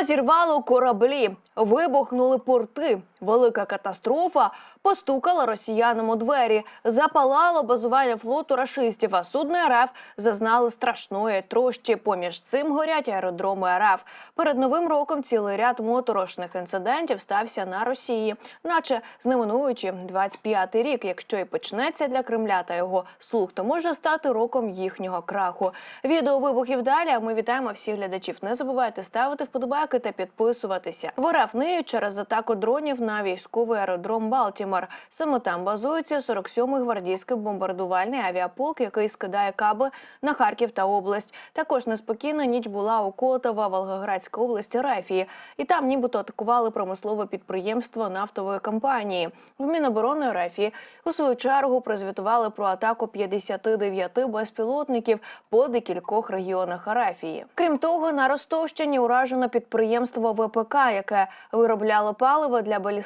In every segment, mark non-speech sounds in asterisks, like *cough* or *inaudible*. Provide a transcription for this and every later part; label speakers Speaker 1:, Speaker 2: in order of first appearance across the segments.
Speaker 1: Розірвало кораблі, вибухнули порти. Велика катастрофа постукала росіянам у двері. Запалало базування флоту рашистів, а судно РФ зазнали страшної трощі. Поміж цим горять аеродроми РФ. Перед новим роком цілий ряд моторошних інцидентів стався на Росії, наче знаменуючи 25-й рік. Якщо і почнеться для Кремля та його слуг, то може стати роком їхнього краху. Відео вибухів далі. Ми вітаємо всіх глядачів. Не забувайте ставити вподобайки та підписуватися. В РФ ниють через атаку дронів на військовий аеродром Балтімор. Саме там базується 47-й гвардійський бомбардувальний авіаполк, який скидає каби на Харків та область. Також неспокійна ніч була у Котова, Волгоградська область Рефії. І там нібито атакували промислове підприємство нафтової компанії. В Міноборони Рефії у свою чергу прозвітували про атаку 59 безпілотників по декількох регіонах Арафії. Крім того, на Ростовщині уражено підприємство ВПК, яке виробляло паливо для балістичних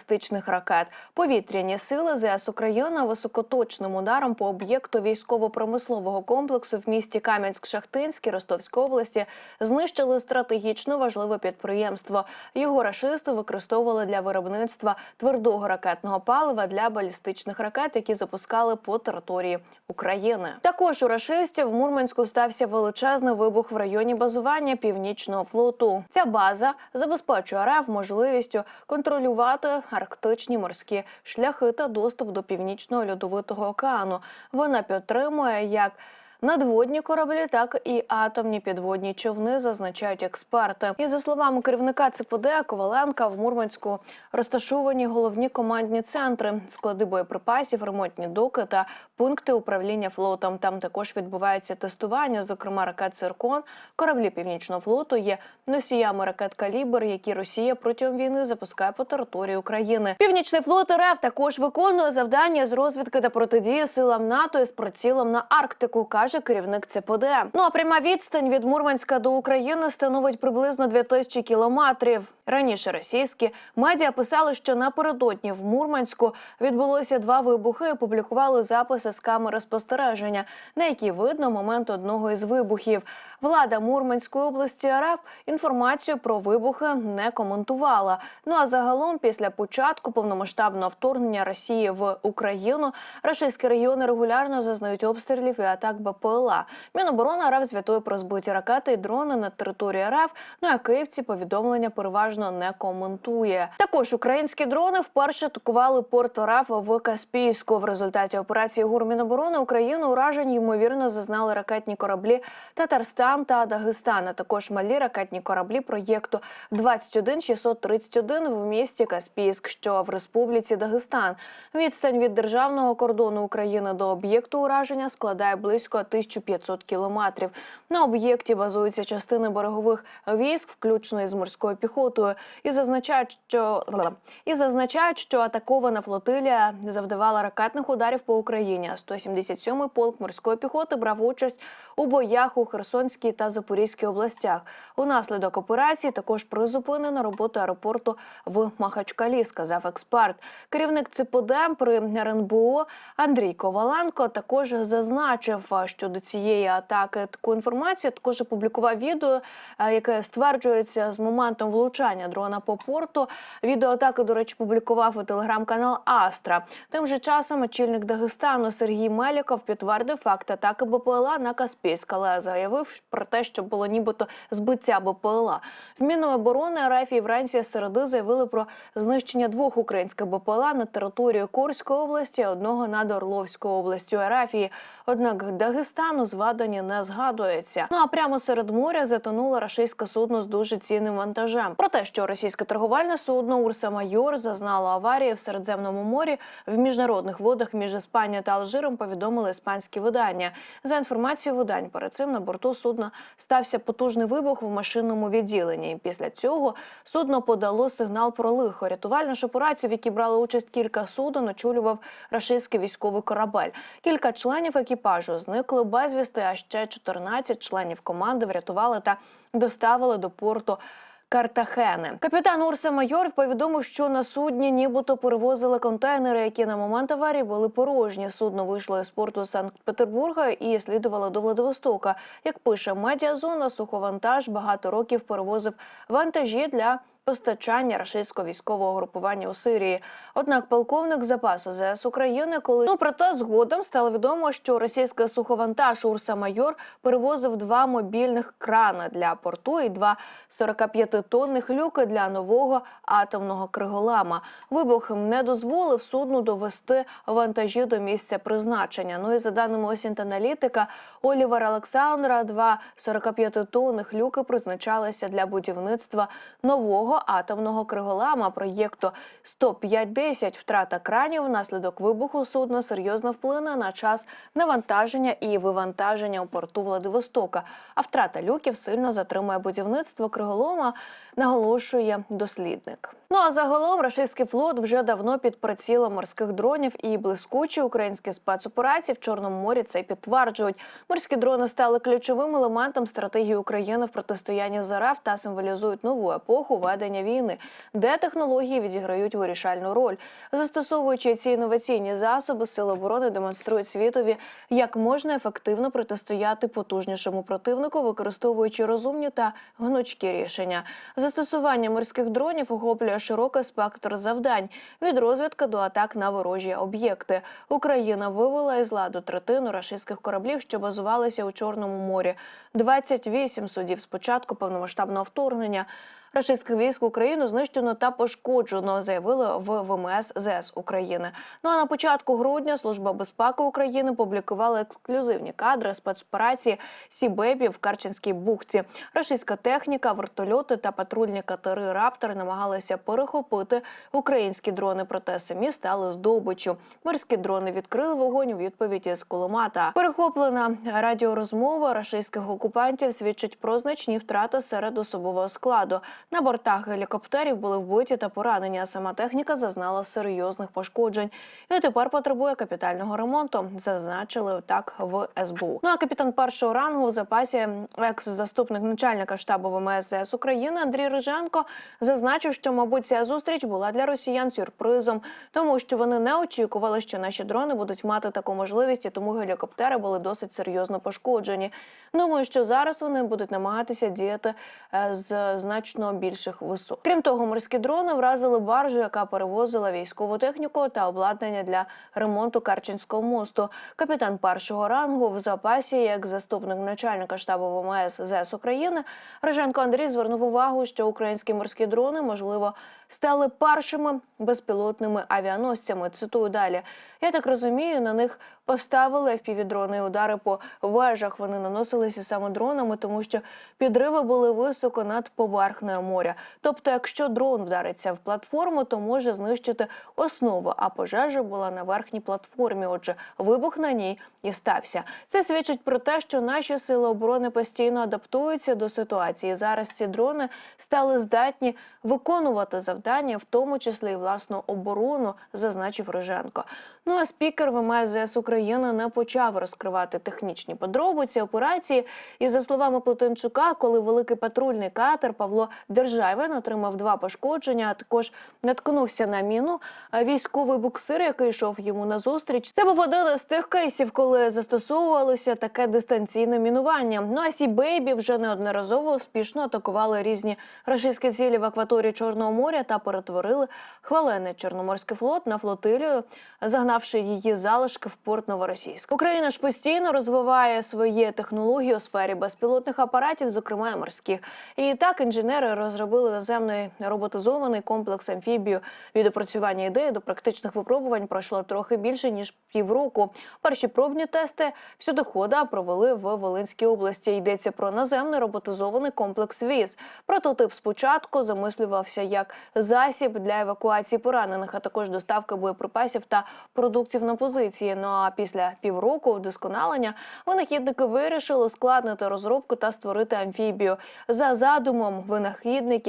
Speaker 1: ракет. Повітряні сили ЗС України високоточним ударом по об'єкту військово-промислового комплексу в місті Кам'янськ-Шахтинській Ростовської області знищили стратегічно важливе підприємство. Його рашисти використовували для виробництва твердого ракетного палива для балістичних ракет, які запускали по території України. Також у рашистів в Мурманську стався величезний вибух в районі базування північного флоту. Ця база забезпечує РФ можливістю контролювати арктичні морські шляхи та доступ до північного льодовитого океану. Вона підтримує як Надводні кораблі, так і атомні підводні човни зазначають експерти. І за словами керівника ЦПД Коваленка, в Мурманську розташовані головні командні центри, склади боєприпасів, ремонтні доки та пункти управління флотом. Там також відбувається тестування, зокрема ракет «Циркон». Кораблі північного флоту є носіями ракет калібр, які Росія протягом війни запускає по території України. Північний флот РФ також виконує завдання з розвідки та протидії силам НАТО із прицілом на Арктику. каже керівник ЦПД. Ну а пряма відстань від Мурманська до України становить приблизно 2000 кілометрів. Раніше російські медіа писали, що напередодні в Мурманську відбулося два вибухи. і Опублікували записи з камери спостереження, на які видно момент одного із вибухів. Влада Мурманської області РФ інформацію про вибухи не коментувала. Ну а загалом, після початку повномасштабного вторгнення Росії в Україну, рашистські регіони регулярно зазнають обстрілів і атак БПЛА. Міноборони РФ звітує про збиті ракети і дрони на території РФ. Ну а київці повідомлення переважно не коментує. Також українські дрони вперше атакували порт РФ в Каспійську. В результаті операції ГУР Міноборони Україну уражень ймовірно зазнали ракетні кораблі Татарстан та Дагестан. а Також малі ракетні кораблі проєкту 21631 в місті Каспійськ, що в Республіці Дагестан. Відстань від державного кордону України до об'єкту ураження складає близько 1500 кілометрів. На об'єкті базуються частини берегових військ, включно із морською піхотою, і зазначають, що і зазначають, що атакована флотилія завдавала ракетних ударів по Україні. А 177-й полк морської піхоти брав участь у боях у Херсонській та Запорізькій областях. Унаслідок операції також призупинено роботу аеропорту в Махачкалі, сказав експерт. Керівник ЦПД при РНБО Андрій Коваленко також зазначив щодо цієї атаки таку інформацію. Також опублікував відео, яке стверджується з моментом влучання дрона по порту. Відео атаки, до речі, публікував і телеграм-канал Астра. Тим же часом очільник Дагестану Сергій Меліков підтвердив факт атаки БПЛА на Каспійськ, але заявив про те, що було нібито збиття БПЛА. В Міноборони РФ і вранці середи заявили про знищення двох українських БПЛА на території Курської області, одного над Орловською областю Арафії. Однак Дагестану звадані не згадується. Ну а прямо серед моря затонуло рашистське судно з дуже цінним вантажем. Про те, що російське торговельне судно Урса Майор зазнало аварії в Середземному морі в міжнародних водах між Іспанією та Алжиром, повідомили іспанські видання. За інформацією видань, перед цим на борту судна стався потужний вибух в машинному відділенні. Після цього судно подало сигнал про лихо. Рятувальну ж операцію, в якій брали участь кілька суден, очолював рашистський військовий корабель. Кілька членів екіпажу зникли безвісти, а ще 14 членів команди врятували та доставили до порту. Картахени. Капітан Урса Майор повідомив, що на судні нібито перевозили контейнери, які на момент аварії були порожні. Судно вийшло із порту Санкт-Петербурга і слідувало до Владивостока. Як пише медіазона, суховантаж багато років перевозив вантажі для постачання рашистського військового групування у Сирії. Однак полковник запасу ЗС України, коли ну проте згодом стало відомо, що російський суховантаж Урса Майор перевозив два мобільних крана для порту і два 45-тонних люки для нового атомного криголама. Вибух не дозволив судну довести вантажі до місця призначення. Ну і за даними Осінт-аналітика Олівера Олександра, два 45-тонних люки призначалися для будівництва нового атомного криголама проєкту 105-10. Втрата кранів внаслідок вибуху судна серйозно вплине на час навантаження і вивантаження у порту Владивостока. А втрата люків сильно затримує будівництво криголома, наголошує дослідник. Ну а загалом рашистський флот вже давно під прицілом морських дронів і блискучі українські спецоперації в Чорному морі це підтверджують. Морські дрони стали ключовим елементом стратегії України в протистоянні з РФ та символізують нову епоху ведення війни, де технології відіграють вирішальну роль. Застосовуючи ці інноваційні засоби, сили оборони демонструють світові, як можна ефективно протистояти потужнішому противнику, використовуючи розумні та гнучкі рішення. Застосування морських дронів охоплює широкий спектр завдань від розвідки до атак на ворожі об'єкти. Україна вивела із ладу третину рашистських кораблів, що базувалися у Чорному морі. 28 судів спочатку повномасштабного вторгнення. Рашистських військ Україну знищено та пошкоджено, заявили в ВМС ЗС України. Ну а на початку грудня Служба безпеки України публікувала ексклюзивні кадри спецоперації Сібебі в Карченській бухті. Рашистська техніка, вертольоти та патрульні катери Раптор намагалися перехопити українські дрони, проте самі стали здобиччю. Морські дрони відкрили вогонь у відповіді з кулемата. Перехоплена радіорозмова рашистських окупантів свідчить про значні втрати серед особового складу. На бортах гелікоптерів були вбиті та поранені. а Сама техніка зазнала серйозних пошкоджень і тепер потребує капітального ремонту. Зазначили так в СБУ. Ну а капітан першого рангу в запасі, екс-заступник начальника штабу ВМС ЗС України Андрій Риженко зазначив, що мабуть ця зустріч була для росіян сюрпризом, тому що вони не очікували, що наші дрони будуть мати таку можливість, і тому гелікоптери були досить серйозно пошкоджені. Думаю, що зараз вони будуть намагатися діяти е, з значно більших висот. Крім того, морські дрони вразили баржу, яка перевозила військову техніку та обладнання для ремонту Карченського мосту. Капітан першого рангу в запасі, як заступник начальника штабу ВМС ЗС України, Риженко Андрій звернув увагу, що українські морські дрони можливо стали першими безпілотними авіаносцями. Цитую далі. Я так розумію, на них поставили FPV-дрони удари по вежах. Вони наносилися саме дронами, тому що підриви були високо над поверхнею моря. Тобто, якщо дрон вдариться в платформу, то може знищити основу. А пожежа була на верхній платформі. Отже, вибух на ній і стався. Це свідчить про те, що наші сили оборони постійно адаптуються до ситуації. Зараз ці дрони стали здатні виконувати завдання, в тому числі і власну оборону, зазначив Риженко. Ну а спікер ВМС ЗС України не почав розкривати технічні подробиці операції. І за словами Плетенчука, коли великий патрульний катер Павло Державин отримав два пошкодження, а також наткнувся на міну. Військовий буксир, який йшов йому на зустріч, це був один з тих кейсів, коли застосовувалося таке дистанційне мінування. Ну а Сі Бейбі вже неодноразово успішно атакували різні рашистські цілі в акваторії Чорного моря та перетворили хвалений Чорноморський флот на флотилію, загнавши її залишки в порт Новоросійськ. Україна ж постійно розвиває свої технології у сфері безпілотних апаратів, зокрема морських. І так інженери розробили наземний роботизований комплекс амфібію. Від опрацювання ідеї до практичних випробувань пройшло трохи більше ніж півроку. Перші пробні тести всюдохода провели в Волинській області. Йдеться про наземний роботизований комплекс ВІЗ. Прототип спочатку замислювався як засіб для евакуації поранених, а також доставки боєприпасів та продуктів на позиції. Ну а після півроку вдосконалення винахідники вирішили ускладнити розробку та створити амфібію. За задумом винахідників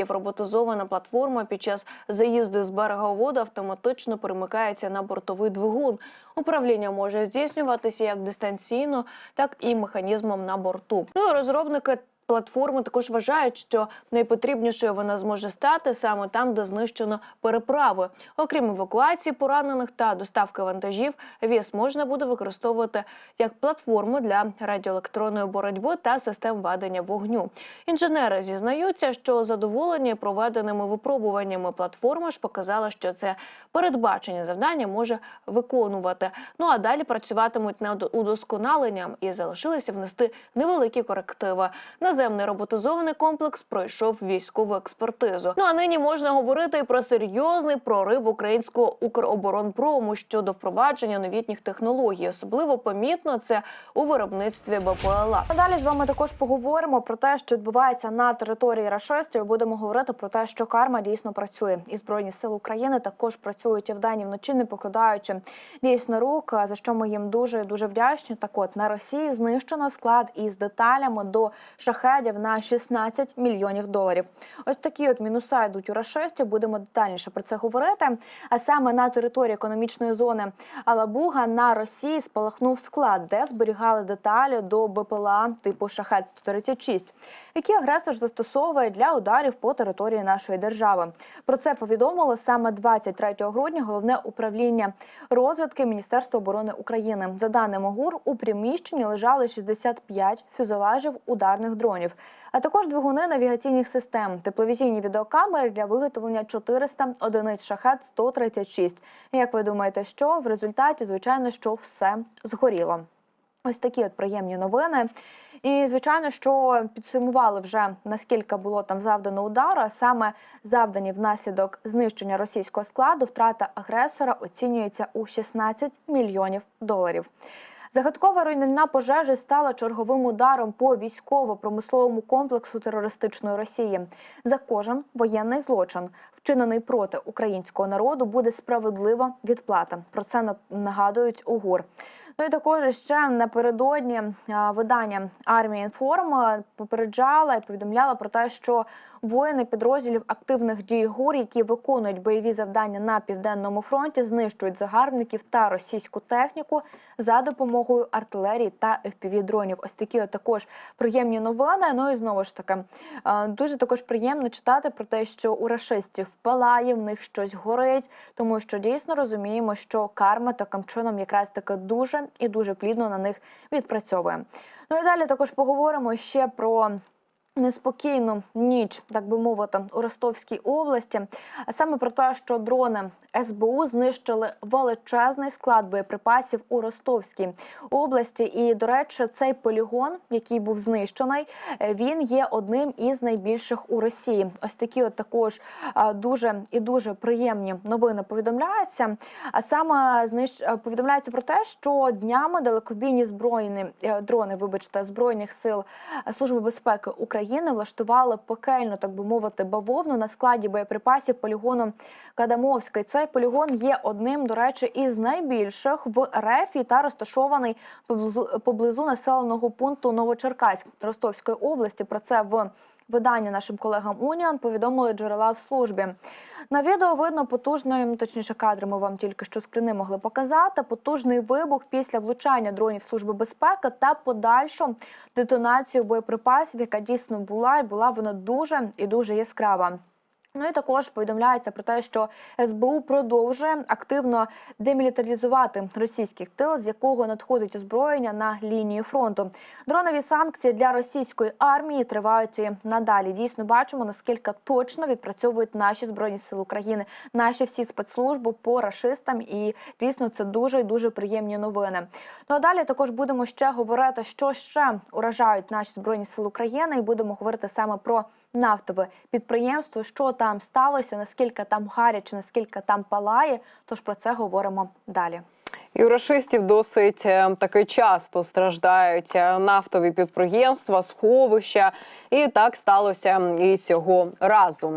Speaker 1: роботизована платформа під час заїзду з берега воду автоматично перемикається на бортовий двигун. Управління може здійснюватися як дистанційно, так і механізмом на борту. Ну і розробники Платформи також вважають, що найпотрібнішою вона зможе стати саме там, де знищено переправи. Окрім евакуації поранених та доставки вантажів, ВІС можна буде використовувати як платформу для радіоелектронної боротьби та систем ведення вогню. Інженери зізнаються, що задоволені проведеними випробуваннями платформа ж показала, що це передбачення завдання може виконувати. Ну а далі працюватимуть над удосконаленням і залишилися внести невеликі корективи. Наземний роботизований комплекс пройшов військову експертизу. Ну а нині можна говорити і про серйозний прорив українського Укроборонпрому щодо впровадження новітніх технологій. Особливо помітно це у виробництві БПЛА.
Speaker 2: Далі з вами також поговоримо про те, що відбувається на території рашистів. Будемо говорити про те, що карма дійсно працює, і збройні сили України також працюють і вдень, і вночі, не покладаючи дійсно рук. За що ми їм дуже дуже вдячні. Так, от на Росії знищено склад із деталями до шахедів на 16 мільйонів доларів. Ось такі от мінуса йдуть у рашистів. Будемо детальніше про це говорити. А саме на території економічної зони Алабуга на Росії спалахнув склад, де зберігали деталі до БПЛА типу шахет 136 які агресор застосовує для ударів по території нашої держави. Про це повідомило саме 23 грудня головне управління розвідки Міністерства оборони України. За даними ГУР, у приміщенні лежали 65 фюзелажів ударних дронів, а також двигуни навігаційних систем, тепловізійні відеокамери для виготовлення 400 одиниць шахет 136. І як ви думаєте, що в результаті, звичайно, що все згоріло? Ось такі от приємні новини. І звичайно, що підсумували вже наскільки було там завдано удару, а саме завдані внаслідок знищення російського складу, втрата агресора оцінюється у 16 мільйонів доларів. Загадкова руйнівна пожежа стала черговим ударом по військово-промисловому комплексу терористичної Росії. За кожен воєнний злочин, вчинений проти українського народу, буде справедлива відплата. Про це на- нагадують у ГУР. Ну і також ще напередодні видання армія інформ попереджала і повідомляла про те, що воїни підрозділів активних дій ГУР, які виконують бойові завдання на південному фронті, знищують загарбників та російську техніку за допомогою артилерії та fpv дронів. Ось такі також приємні новини. Ну і знову ж таки дуже також приємно читати про те, що у рашистів палає, в них щось горить, тому що дійсно розуміємо, що карма таким чином якраз таки дуже і дуже плідно на них відпрацьовує. Ну і далі також поговоримо ще про. Неспокійну ніч, так би мовити, у Ростовській області, саме про те, що дрони СБУ знищили величезний склад боєприпасів у Ростовській області. І, до речі, цей полігон, який був знищений, він є одним із найбільших у Росії. Ось такі, от також дуже і дуже приємні новини повідомляються. А саме знищ... повідомляється про те, що днями далекобійні збройні е, дрони, вибачте, збройних сил Служби безпеки України влаштували пекельну, так би мовити, бавовну на складі боєприпасів полігону Кадамовський. Цей полігон є одним, до речі, із найбільших в Рефі та розташований поблизу, поблизу населеного пункту Новочеркаськ Ростовської області. Про це в виданні нашим колегам Уніан повідомили джерела в службі. На відео видно потужний, ну, точніше, кадри ми вам тільки що скрини могли показати. Потужний вибух після влучання дронів служби безпеки та подальшу детонацію боєприпасів, яка дійсно була, і була вона дуже і дуже яскрава. Ну і також повідомляється про те, що СБУ продовжує активно демілітаризувати російських тил, з якого надходить озброєння на лінії фронту. Дронові санкції для російської армії тривають і надалі. Дійсно бачимо наскільки точно відпрацьовують наші збройні сили України, наші всі спецслужби по рашистам. І дійсно це дуже і дуже приємні новини. Ну а далі також будемо ще говорити, що ще уражають наші збройні сили України, і будемо говорити саме про нафтове підприємство, що там сталося, наскільки там гаряче, наскільки там палає. Тож про це говоримо далі.
Speaker 3: І у рашистів досить е, таки часто страждають е, нафтові підприємства, сховища, і так сталося і цього разу.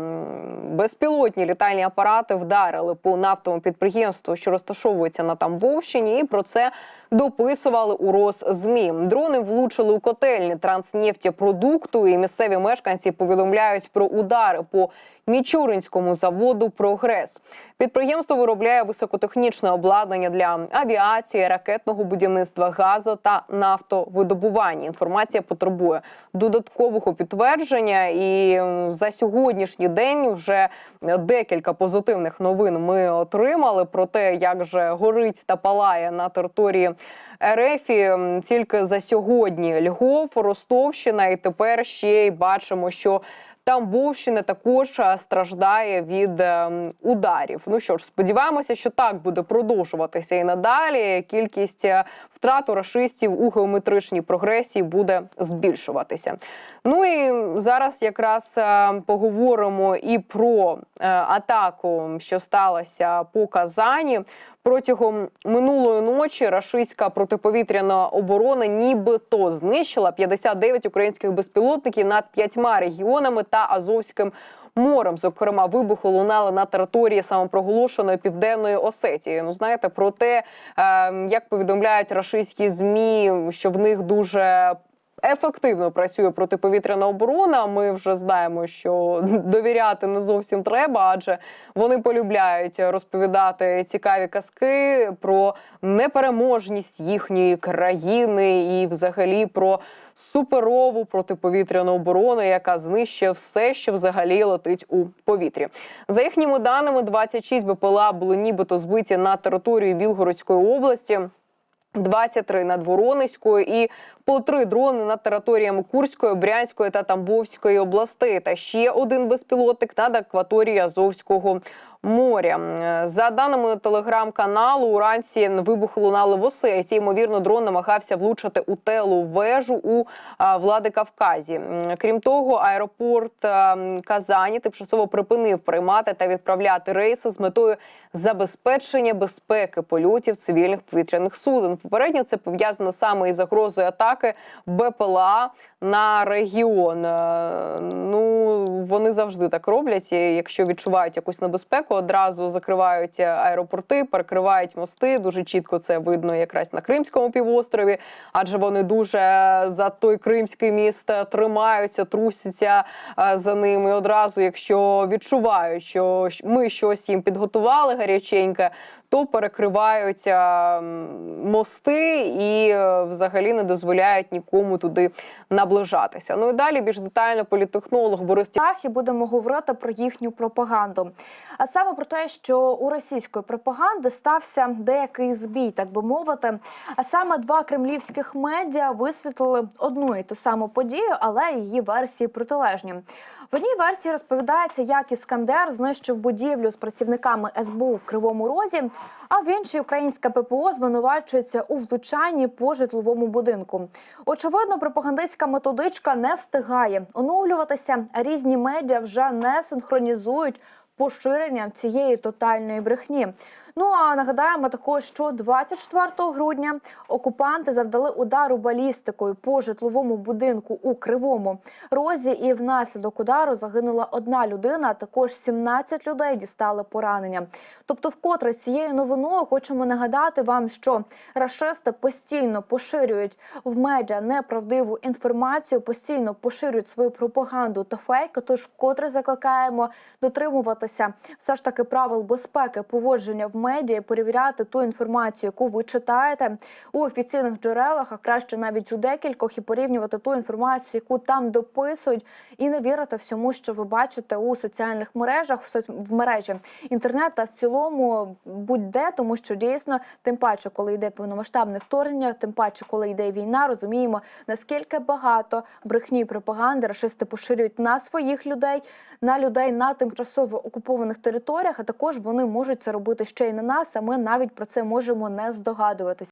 Speaker 3: Безпілотні літальні апарати вдарили по нафтовому підприємству, що розташовується на Тамбовщині. І про це дописували у Росзмі. Дрони влучили у котельні транснефтєпродукту, і місцеві мешканці повідомляють про удари по Мічуринському заводу Прогрес. Підприємство виробляє високотехнічне обладнання для авіації, ракетного будівництва, газу та нафтовидобування. Інформація потребує додаткового підтвердження. І за сьогоднішній день вже декілька позитивних новин ми отримали про те, як же горить та палає на території РФ. Тільки за сьогодні Львов, Ростовщина, і тепер ще й бачимо, що Тамбовщина також е, страждає від е, ударів. Ну що ж, сподіваємося, що так буде продовжуватися і надалі. Кількість е, втрат у рашистів у геометричній прогресії буде збільшуватися. Ну і зараз якраз поговоримо і про атаку, що сталася по Казані. Протягом минулої ночі рашистська протиповітряна оборона нібито знищила 59 українських безпілотників над п'ятьма регіонами та Азовським морем. Зокрема, вибухи лунали на території самопроголошеної південної Осетії. Ну знаєте, про те, е, як повідомляють рашистські змі, що в них дуже Ефективно працює протиповітряна оборона. Ми вже знаємо, що *laughs* довіряти не зовсім треба, адже вони полюбляють розповідати цікаві казки про непереможність їхньої країни і, взагалі, про суперову протиповітряну оборону, яка знищує все, що взагалі летить у повітрі. За їхніми даними, 26 БПЛА були нібито збиті на території Білгородської області. 23 над Воронезькою і по три дрони над територіями Курської, Брянської та Тамбовської областей. Та ще один безпілотник над акваторією Азовського моря. За даними телеграм-каналу, уранці вибухи лунали в Осеті. Ймовірно, дрон намагався влучити у телу вежу у а, Владикавказі. М, Крім того, аеропорт Казані тимчасово припинив приймати та відправляти рейси з метою забезпечення безпеки польотів цивільних повітряних суден. Попередньо це пов'язано саме із загрозою атаки БПЛА на регіон. Е, Ну вони завжди так роблять. І якщо відчувають якусь небезпеку, одразу закривають аеропорти, перекривають мости. Дуже чітко це видно якраз на Кримському півострові, адже вони дуже за той кримський міст тримаються, трусяться е, за ним. І одразу, якщо відчувають, що ми щось їм підготували гаряченьке, то перекривають е, мости і е, взагалі не дозволяють нікому туди наближатися. Ну і далі більш детально політехнолог Борис
Speaker 2: Так, і будемо говорити про їхню пропаганду. А саме про те, що у російської пропаганди стався деякий збій, так би мовити. А саме два кремлівських медіа висвітлили одну і ту саму подію, але її версії протилежні. В одній версії розповідається, як Іскандер знищив будівлю з працівниками СБУ в Кривому Розі, а в іншій українська ППО звинувачується у влучанні по житловому будинку. Очевидно, пропагандистська методичка не встигає оновлюватися, а різні медіа вже не синхронізують поширення цієї тотальної брехні. Ну а нагадаємо також, що 24 грудня окупанти завдали удару балістикою по житловому будинку у Кривому Розі, і внаслідок удару загинула одна людина. а Також 17 людей дістали поранення. Тобто, вкотре цією новиною хочемо нагадати вам, що рашисти постійно поширюють в медіа неправдиву інформацію, постійно поширюють свою пропаганду та фейки. Тож вкотре закликаємо дотримуватися все ж таки правил безпеки поводження в медіа, і перевіряти ту інформацію, яку ви читаєте у офіційних джерелах, а краще навіть у декількох, і порівнювати ту інформацію, яку там дописують, і не вірити всьому, що ви бачите у соціальних мережах, в соц- в мережі інтернет в цілому будь-де, тому що дійсно, тим паче, коли йде повномасштабне вторгнення, тим паче, коли йде війна, розуміємо наскільки багато брехні і пропаганди рашисти поширюють на своїх людей, на людей на тимчасово окупованих територіях. А також вони можуть це робити ще й на нас. А ми навіть про це можемо не здогадуватися.